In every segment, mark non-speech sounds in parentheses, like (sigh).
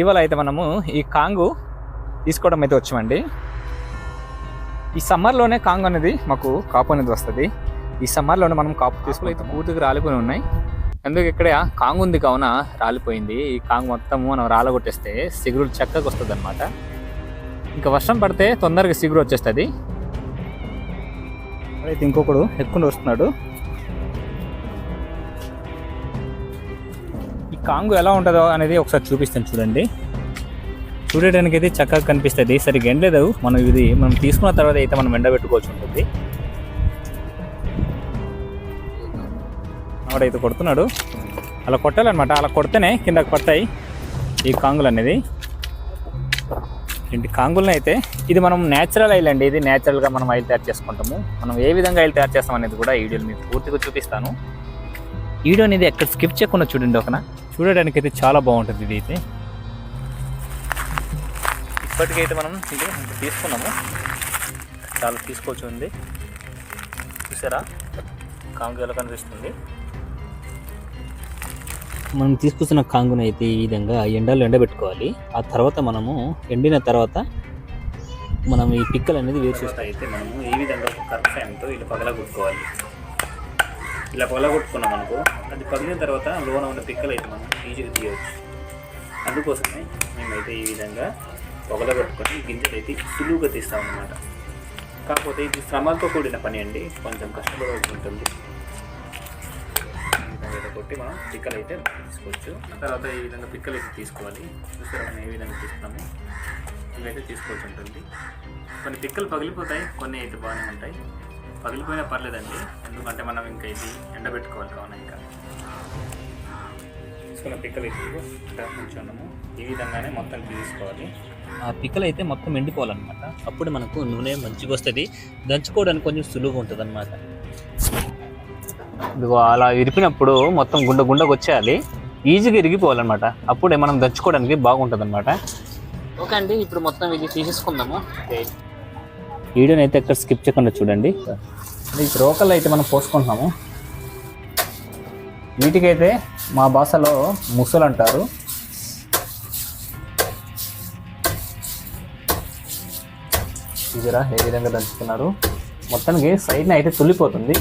ఇవాళ అయితే మనము ఈ కాంగు తీసుకోవడం అయితే వచ్చామండి. ఈ సమ్మర్లోనే కాంగ్ అనేది మాకు కాపు అనేది వస్తుంది. ఈ సమ్మర్లోనే మనం కాపు తీసుకుని అయితే పూర్తిగా రాలిపోయి ఉన్నాయి. ఎందుకు ఇక్కడ కాంగ్ ఉంది కావున రాలిపోయింది. ఈ కాంగ్ మొత్తం మనం రాలగొట్టేస్తే సిగురు చక్కగా వస్తుంది అనమాట ఇంకా వర్షం పడితే తొందరగా సిగురు వచ్చేస్తుంది. అయితే ఇంకొకడు ఎక్కువ వస్తున్నాడు కాంగు ఎలా ఉంటుందో అనేది ఒకసారి చూపిస్తాను చూడండి. చూడడానికి అయితే చక్కగా కనిపిస్తుంది. సరిగ్గా ఎండలేదు మనం ఇది మనం తీసుకున్న తర్వాత అయితే మనం ఎండబెట్టుకోవచ్చు ఉంటుంది ఆవిడైతే కొడుతున్నాడు. అలా కొట్టాలన్నమాట. అలా కొడితేనే కిందకి పడతాయి ఈ కాంగులు అనేది. ఏంటి కాంగులను అయితే ఇది మనం న్యాచురల్ ఆయిల్ అండి. ఇది న్యాచురల్గా మనం ఆయిల్ తయారు చేసుకుంటాము. మనం ఏ విధంగా ఆయిల్ తయారు చేస్తాం అనేది కూడా ఈ వీడియోలో మీకు పూర్తిగా చూపిస్తాను. వీడియో అనేది ఎక్కడ స్కిప్ చేయకుండా చూడండి ఒకనా చూడడానికి అయితే చాలా బాగుంటుంది ఇది అయితే ఇప్పటికైతే మనం ఇది తీసుకున్నాము. చాలా తీసుకోవచ్చు ఉంది. చూసారా? కాంగు ఎలా కనిపిస్తుంది. మనం తీసుకొచ్చిన కాంగును అయితే ఈ విధంగా ఎండలో ఎండబెట్టుకోవాలి. ఆ తర్వాత మనము ఎండిన తర్వాత మనం ఈ పిక్కలు అనేది వేరు చూస్తే. అయితే మనము ఈ విధంగా ఒక కర్ర ఫ్యాన్తో ఇలా పగలగొట్టుకోవాలి. ఇలా పగలగొట్టుకున్నాం అనుకో అది పగిలిన తర్వాత లోన ఉన్న పిక్కలు అయితే మనం ఈజీగా తీయవచ్చు అందుకోసమే మేమైతే ఈ విధంగా పొగలగొట్టుకొని గింజలు అయితే సులువుగా తీస్తాం అన్నమాట కాకపోతే ఇది శ్రమలతో కూడిన పని అండి. కొంచెం కష్టపడవలసి ఉంటుంది కొట్టి మనం పిక్కలు అయితే తీసుకోవచ్చు. ఆ తర్వాత ఈ విధంగా పిక్కలు అయితే తీసుకోవాలి. చూసారా మనం ఏ విధంగా తీసుకున్నాము ఇవైతే తీసుకోవాల్సి ఉంటుంది కొన్ని పిక్కలు పగిలిపోతాయి కొన్ని అయితే బాగానే ఉంటాయి. పగిలిపోయినా పర్లేదండి. ఎందుకంటే మనం ఇంకా ఇది ఎండబెట్టుకోవాలి కావున ఇంకా. తీసుకున్న పిక్కలు ఉంచున్నాము ఈ విధంగానే మొత్తం తీసుకోవాలి. ఆ పిక్కలు అయితే మొత్తం ఎండిపోవాలన్నమాట. అప్పుడు మనకు నూనె మంచిగా వస్తుంది. దంచుకోవడానికి కొంచెం సులువుగా ఉంటుంది అనమాట ఇదిగో అలా ఇరిపినప్పుడు మొత్తం గుండె గుండెకు వచ్చేయాలి. ఈజీగా ఇరిగిపోవాలన్నమాట. అప్పుడే మనం దంచుకోవడానికి బాగుంటుంది అనమాట ఓకే అండి ఇప్పుడు మొత్తం ఇది తీసేసుకుందాము. వీడియోని అయితే ఎక్కడ స్కిప్ చేయకుండా చూడండి. ఈ రోకల్ అయితే మనం పోసుకుంటున్నాము. వీటికైతే మా భాషలో ముసలు అంటారు. ఇదిరా ఏ విధంగా దంచుతున్నారు? మొత్తానికి సైడ్ని అయితే తుల్లిపోతుంది.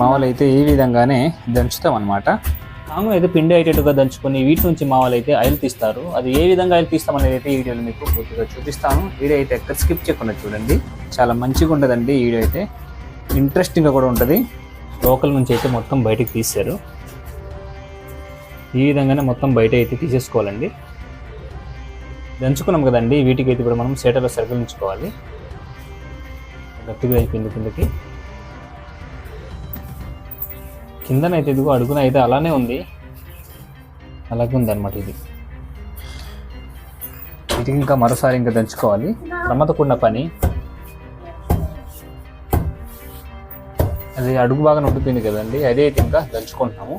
మామూలు అయితే ఈ విధంగానే దంచుతాం అనమాట మామూలు అయితే పిండి అయ్యేటట్టుగా దంచుకొని వీటి నుంచి మామూలు అయితే ఆయిల్ తీస్తారు. అది ఏ విధంగా ఆయిల్ తీస్తాం అనేది అయితే ఈ వీడియోలో మీకు పూర్తిగా చూపిస్తాను. వీడియో అయితే ఎక్కడ స్కిప్ చేయకుండా చూడండి. చాలా మంచిగా ఉంటుందండి ఈ వీడియో అయితే. ఇంట్రెస్టింగ్గా కూడా ఉంటుంది. లోకల్ నుంచి అయితే మొత్తం బయటకు తీశారు ఈ విధంగానే మొత్తం బయట అయితే తీసేసుకోవాలండి. దంచుకున్నాం కదండి వీటికి అయితే ఇప్పుడు మనం సేటలో సరికలించుకోవాలి గట్టిగా అయిపోయింది కిందకి. కిందనైతే ఇదిగో అడుగున అయితే అలానే ఉంది. అలాగే ఉంది అనమాట ఇది వీటికి ఇంకా మరోసారి ఇంకా దంచుకోవాలి. శ్రమతో పని. అది అడుగు బాగా నొప్పిపోయింది కదండి అదే అయితే ఇంకా దంచుకుంటున్నాము.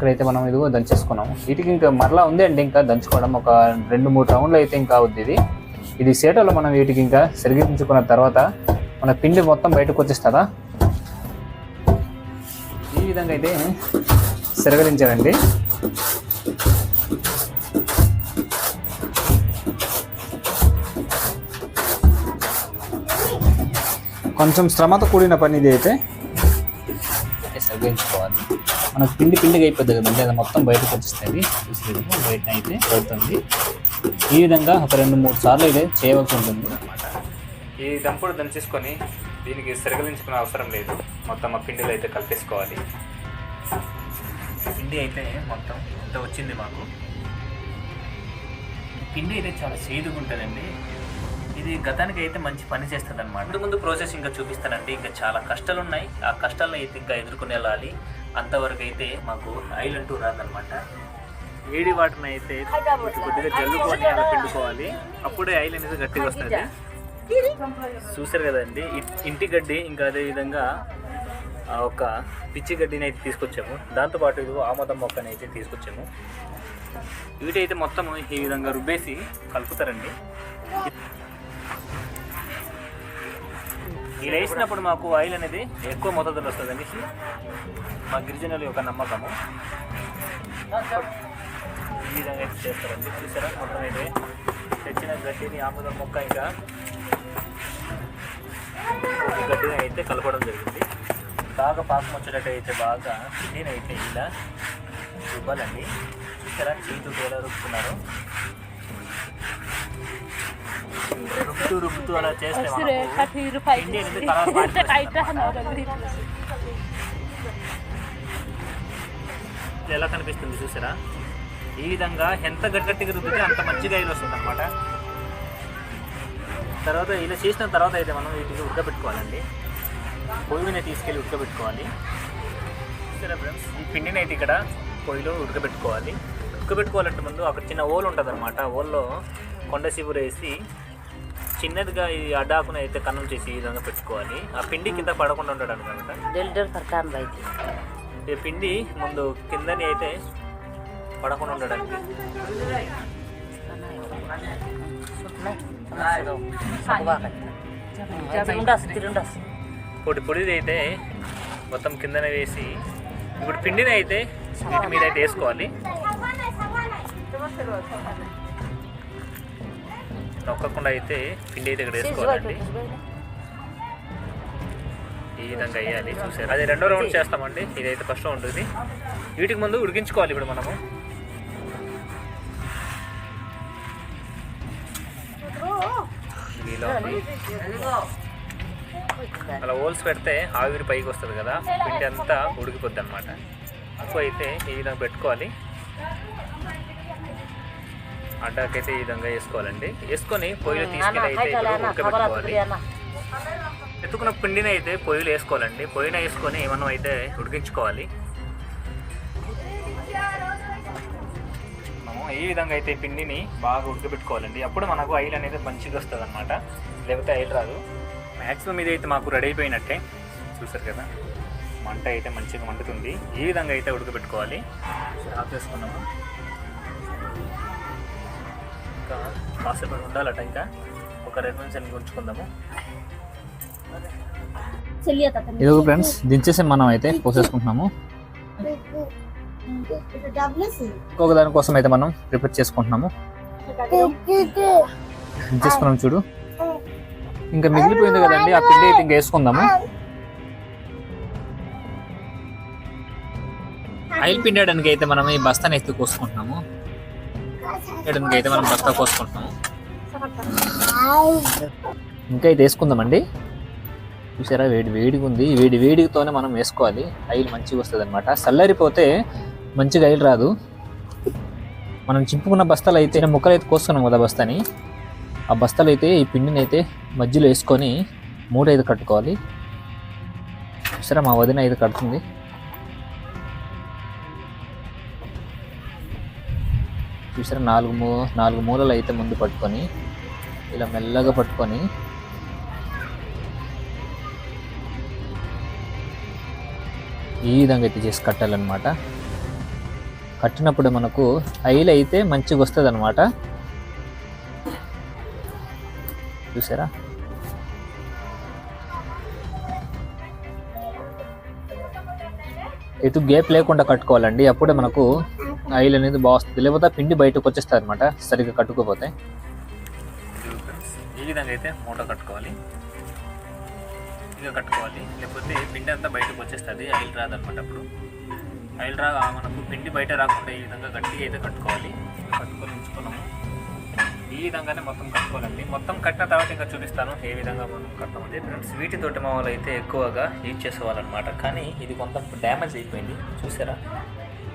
ఇక్కడైతే మనం ఇదిగో దంచేసుకున్నాము. వీటికి ఇంకా మరలా ఉంది అండి ఇంకా దంచుకోవడం ఒక రెండు మూడు రౌండ్లు అయితే ఇంకా అవుద్ది ఇది. ఇది సేటలో మనం వీటికి ఇంకా సరిగించుకున్న తర్వాత మన పిండి మొత్తం బయటకు వచ్చేస్తుందా? ఈ విధంగా అయితే సిరగరించారండి కొంచెం శ్రమతో కూడిన పని ఇది అయితే ఉపయోగించుకోవాలి మనకు పిండి పిండిగా అయిపోద్ది కదండి అది మొత్తం బయటకు వచ్చేస్తుంది చూసేది బయట అయితే అవుతుంది ఈ విధంగా ఒక రెండు మూడు సార్లు అయితే చేయవలసి ఉంటుంది. ఈ దంపుడు దంచేసుకొని దీనికి సరిగలించుకునే అవసరం లేదు. మొత్తం ఆ పిండిలో అయితే కలిపేసుకోవాలి. పిండి అయితే మొత్తం ఇంత వచ్చింది మాకు. పిండి అయితే చాలా చేదుగా ఉంటుందండి ఇది గతానికి అయితే మంచి పని చేస్తుంది అనమాట ముందు ముందు ప్రాసెస్ ఇంకా చూపిస్తానండి. ఇంకా చాలా కష్టాలు ఉన్నాయి ఆ కష్టాలను అయితే ఇంకా ఎదుర్కొని వెళ్ళాలి అంతవరకు అయితే మాకు ఆయిల్ అంటూ రాదనమాట వేడి వాటిని అయితే కొద్దిగా జల్లుకొని అలా పిండుకోవాలి. అప్పుడే ఆయిల్ అనేది గట్టిగా వస్తుంది. చూసారు కదండి. ఇంటి గడ్డి ఇంకా అదే విధంగా ఒక పిచ్చి గడ్డిని అయితే తీసుకొచ్చాము. దాంతోపాటు ఇది ఆమోదం మొక్కని అయితే తీసుకొచ్చాము. వీటైతే మొత్తం ఈ విధంగా రుబ్బేసి కలుపుతారండి. ఇలా వేసినప్పుడు మాకు ఆయిల్ అనేది ఎక్కువ మొదలు వస్తుంది అనేసి మా గిరిజనుల యొక్క నమ్మకము. ఈ విధంగా అయితే చేస్తారండి. చూసారా? మొత్తం అయితే తెచ్చిన గడ్డిని ఆముదం మొక్క ఇంకా గడ్డిని అయితే కలపడం జరిగింది. బాగా పాకం వచ్చేటట్టు అయితే బాగా పిండిని అయితే ఇలా రుబ్బాలండి చూసారా? చేతు ఎలా రుక్కున్నారు రుబ్బుతూ రుబ్బుతూ అలా చేస్తే ఎలా కనిపిస్తుంది చూసారా? ఈ విధంగా ఎంత గట్టిగా రుద్దితే అంత మంచిగా అయిన వస్తుంది అనమాట తర్వాత ఇలా చేసిన తర్వాత అయితే మనం వీటిని ఉడకబెట్టుకోవాలండి. పొయ్యి మీద తీసుకెళ్ళి ఉడకబెట్టుకోవాలి. ఫ్రెండ్స్ ఈ పిండిని అయితే ఇక్కడ పొయ్యిలో ఉడకబెట్టుకోవాలి. ఉడకబెట్టుకోవాలంటే ముందు అక్కడ చిన్న ఓల్ ఉంటుంది అనమాట ఓల్లో కొండ సిబురు వేసి చిన్నదిగా ఈ అడ్డాకును అయితే కన్నం చేసి ఈ విధంగా పెట్టుకోవాలి. ఆ పిండి కింద పడకుండా ఉండడానికి అనమాట పిండి ముందు కిందని అయితే పడకుండా ఉండడానికి. పొడి పొడిది అయితే మొత్తం కిందన వేసి ఇప్పుడు పిండిని అయితే వీటి మీద అయితే వేసుకోవాలి. నొక్కకుండా అయితే పిండి అయితే ఇక్కడ వేసుకోవాలండి. ఈ విధంగా వేయాలి చూసారు? అది రెండో రౌండ్ చేస్తామండి. ఇదైతే ఫస్ట్ రౌండ్ ఇది. వీటికి ముందు ఉడికించుకోవాలి ఇప్పుడు మనము. అలా హోల్స్ పెడితే ఆవిరి పైకి వస్తుంది కదా. పిండి అంతా ఉడికిపోద్ది అనమాట ఎక్కువ అయితే ఈ విధంగా పెట్టుకోవాలి. అడ్డాకైతే ఈ విధంగా వేసుకోవాలండి. వేసుకొని పొయ్యిలో తీసుకెళ్ళి అయితే ఉడకబెట్టుకోవాలి ఎత్తుకున్న పిండిని అయితే పొయ్యిలో వేసుకోవాలండి. పొయ్యిన వేసుకొని మనం అయితే ఉడికించుకోవాలి. మనము ఈ విధంగా అయితే పిండిని బాగా ఉడకబెట్టుకోవాలండి. అప్పుడు మనకు ఆయిల్ అనేది మంచిగా వస్తుంది అనమాట లేకపోతే ఆయిల్ రాదు. మ్యాక్సిమం ఇది అయితే మాకు రెడీ అయిపోయినట్టే. చూసారు కదా? మంట అయితే మంచిగా మండుతుంది. ఈ విధంగా అయితే ఉడకబెట్టుకోవాలి. ఆఫ్ చేసుకున్నాము. ఇంకా కాసేపు ఉండాలట ఇంకా. ఒక రెండు నిమిషాలు ఉంచుకుందాము ఇది ఫ్రెండ్స్ దించేసి మనం అయితే పోసేసుకుంటున్నాము. ఇంకొక దానికోసం అయితే మనం ప్రిపేర్ చేసుకుంటున్నాము. దించేసుకున్నాం చూడు. ఇంకా మిగిలిపోయింది కదండి ఆ పిండి అయితే ఇంకా వేసుకుందాము. ఆయిల్ పిండడానికి అయితే మనం ఈ బస్తాని అయితే కోసుకుంటున్నాము. పిండడానికి అయితే మనం బస్తా కోసుకుంటాం. ఇంకా అయితే వేసుకుందామండి. చూసారా వేడి వేడిగా ఉంది. వేడి వేడితోనే మనం వేసుకోవాలి. ఆయిల్ మంచిగా వస్తుంది అనమాట చల్లారిపోతే మంచిగా ఆయిల్ రాదు. మనం చింపుకున్న బస్తాలు అయితే ముక్కలు అయితే కోసుకున్నాం కదా బస్తాని. ఆ బస్తాలు అయితే ఈ పిండిని అయితే మధ్యలో వేసుకొని మూడు ఐదు కట్టుకోవాలి. చూసారా మా వదిన ఐదు కడుతుంది. చూసారా? నాలుగు మూ నాలుగు మూలలు అయితే ముందు పట్టుకొని ఇలా మెల్లగా పట్టుకొని. ఈ విధంగా అయితే చేసి కట్టాలన్నమాట. కట్టినప్పుడు మనకు ఆయిల్ అయితే మంచిగా వస్తుంది అనమాట చూసారా? ఎటు గ్యాప్ లేకుండా కట్టుకోవాలండి. అప్పుడే మనకు ఆయిల్ అనేది బాగా వస్తుంది. లేకపోతే పిండి బయటకు వచ్చేస్తుంది అనమాట సరిగ్గా కట్టుకోపోతే ఈ విధంగా అయితే మూట కట్టుకోవాలి. ఇక కట్టుకోవాలి. లేకపోతే పిండి అంతా బయటకు వచ్చేస్తుంది. ఆయిల్ రాదనమాట అప్పుడు. ఆయిల్ రా మనకు పిండి బయట రాకుండా ఈ విధంగా గట్టిగా అయితే కట్టుకోవాలి. కట్టుకొని ఉంచుకున్నాము. ఈ విధంగానే మొత్తం కట్టుకోవాలండి. మొత్తం కట్టిన తర్వాత ఇంకా చూపిస్తాను ఏ విధంగా మనం కట్టమని ఫ్రెండ్స్ వీటి తోటి మా అయితే ఎక్కువగా యూజ్ చేసేవాళ్ళనమాట కానీ ఇది కొంత డ్యామేజ్ అయిపోయింది. చూసారా?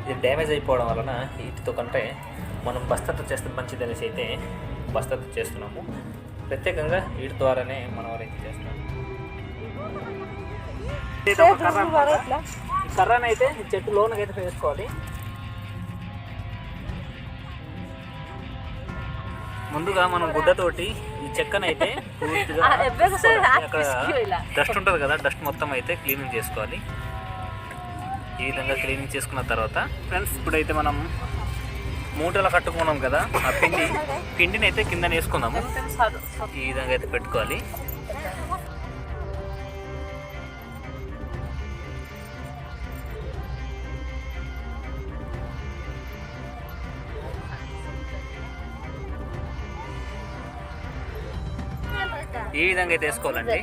ఇది డ్యామేజ్ అయిపోవడం వలన వీటితో కంటే మనం బస్తాతో చేస్తే మంచిది అనేసి అయితే బస్తాతో చేస్తున్నాము. ప్రత్యేకంగా వీటి ద్వారానే మన అయితే చేస్తున్నాం ఇది ఒక కర్ర అన్నమాట. ఈ కర్రను అయితే చెట్టు లోనకి అయితే వేసుకోవాలి. ముందుగా మనం గుడ్డతోటి ఈ చెక్కనైతే (laughs) పూర్తిగా డస్ట్ ఉంటుంది కదా డస్ట్ మొత్తం అయితే క్లీనింగ్ చేసుకోవాలి. ఈ విధంగా క్లీనింగ్ చేసుకున్న తర్వాత ఫ్రెండ్స్ ఇప్పుడైతే మనం మూటలు కట్టుకున్నాం కదా ఆ పిండి పిండిని అయితే కింద వేసుకుందాము ఈ విధంగా అయితే పెట్టుకోవాలి. ఈ విధంగా అయితే వేసుకోవాలండి.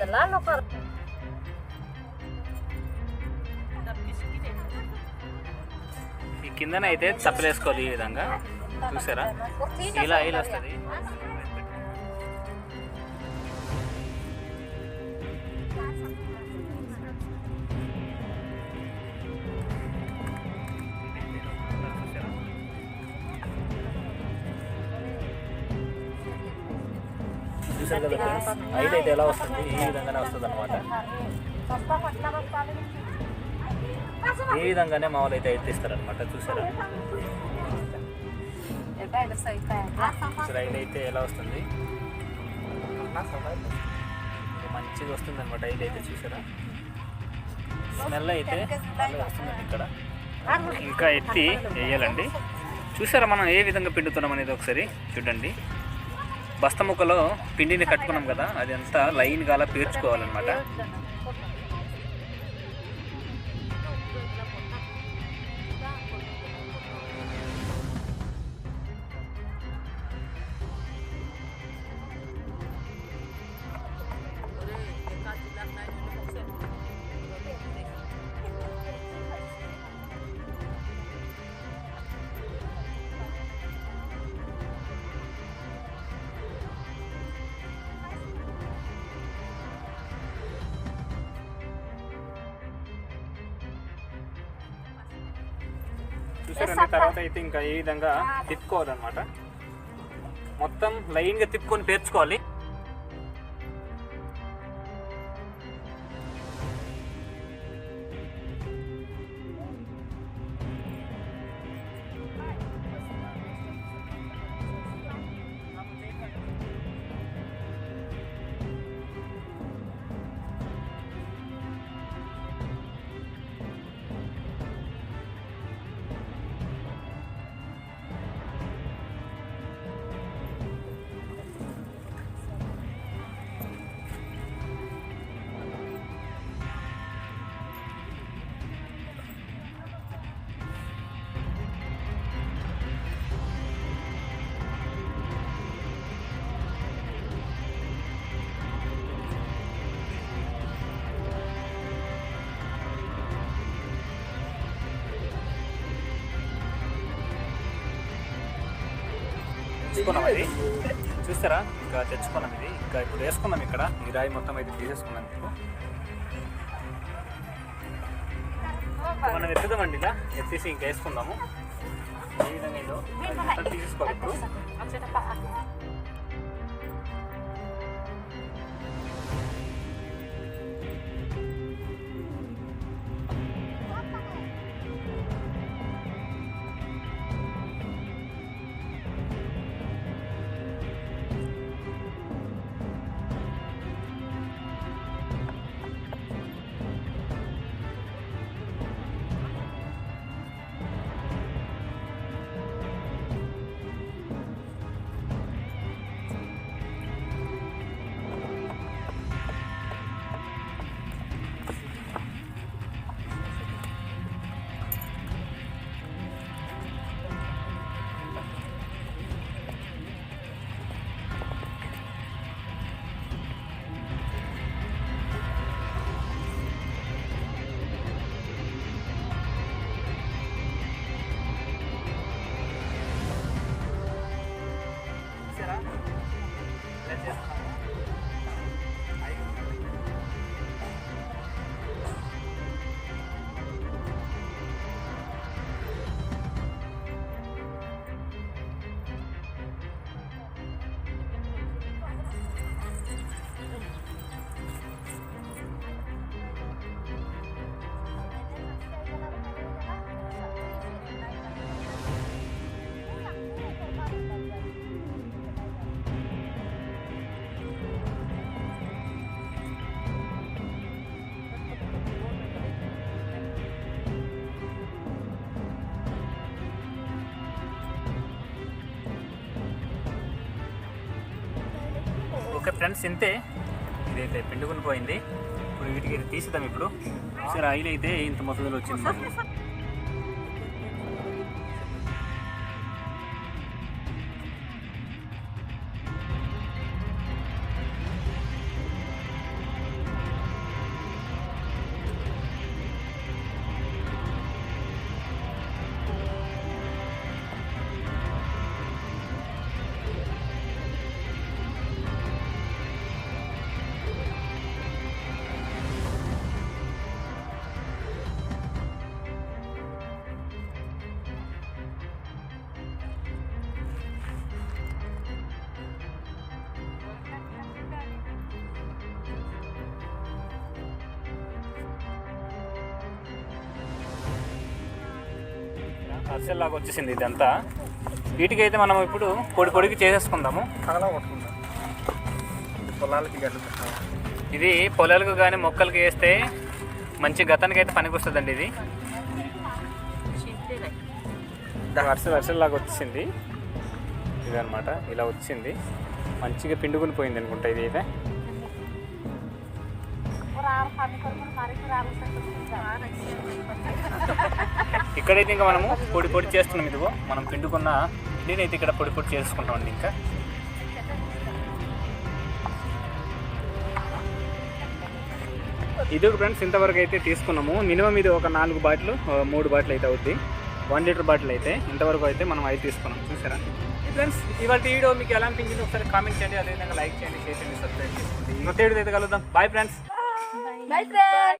ఈ కిందన అయితే చప్పలేసుకోవాలి ఈ విధంగా. చూసారా? ఇలా ఆయిల్ వస్తుంది. చూసారు కదా ఫ్రెండ్స్ ఐదు అయితే ఎలా వస్తుంది? ఈ విధంగానే వస్తుంది అనమాట ఈ విధంగానే మామూలు అయితే అయితే చూసారా? రైలు అయితే ఎలా వస్తుంది? మంచిగా వస్తుంది అనమాట రైలు అయితే చూసారా? స్మెల్ అయితే వస్తుందండి ఇక్కడ. ఇంకా ఎత్తి వేయాలండి. చూసారా మనం ఏ విధంగా పిండుతున్నాం అనేది ఒకసారి చూడండి. బస్త ముక్కలో పిండిని కట్టుకున్నాం కదా అది అంతా లైన్గా అలా పేర్చుకోవాలన్నమాట. తర్వాత అయితే ఇంకా ఈ విధంగా తిప్పుకోవాలన్నమాట? మొత్తం లైన్గా తిప్పుకొని పేర్చుకోవాలి. తెచ్చుకున్నాం అది చూస్తారా? ఇంకా తెచ్చుకున్నాం ఇది. ఇంకా ఇప్పుడు వేసుకున్నాం ఇక్కడ. ఈ రాయి మొత్తం అయితే తీసేసుకున్నాం ఇప్పుడు. మనం ఎత్తుదామండి ఇలా. ఎత్తేసి ఇంకా వేసుకుందాము. ఈ విధంగా తీసేసుకోవాలి ఇప్పుడు. ఇలా చేస్తున్నాము ఫ్రెండ్స్ ఇంతే. ఇదైతే పిండుకుని పోయింది. ఇప్పుడు వీటికి తీసేద్దాం ఇప్పుడు. సరే ఆయిల్ అయితే ఇంత మొత్తంలో వచ్చింది. అరిసెల్ లాగా వచ్చేసింది ఇదంతా. వీటికైతే మనం ఇప్పుడు పొడి పొడికి చేసేసుకుందాము. పొలాలకి ఇది పొలాలకు కానీ మొక్కలకి వేస్తే మంచి గతానికి అయితే పనికి వస్తుందండి ఇది వరుస వరుసలాగా వచ్చింది ఇదనమాట ఇలా వచ్చింది. మంచిగా పిండుకుని పోయింది అనుకుంటా ఇది అయితే. ఇక్కడైతే ఇంకా మనము పొడి పొడి చేస్తున్నాం ఇదిగో. మనం పిండుకున్న నేనైతే ఇక్కడ పొడి పొడి చేసుకుంటాం అండి ఇంకా. ఇది ఫ్రెండ్స్ ఇంతవరకు అయితే తీసుకున్నాము. మినిమం ఇది ఒక నాలుగు బాటిల్ మూడు బాటిల్ అయితే అవుద్ది. వన్ లీటర్ బాటిల్ అయితే ఇంతవరకు అయితే మనం అయితే తీసుకున్నాం. చూసారా? ఫ్రెండ్స్ ఇవాళ వీడియో మీకు ఎలా అనిపించింది ఒకసారి కామెంట్ చేయండి. అదేవిధంగా లైక్ చేయండి షేర్ చేయండి సబ్స్క్రైబ్ చేసుకోండి. ఇంకొక వీడియో అయితే కలుద్దాం. Bye friends Bye.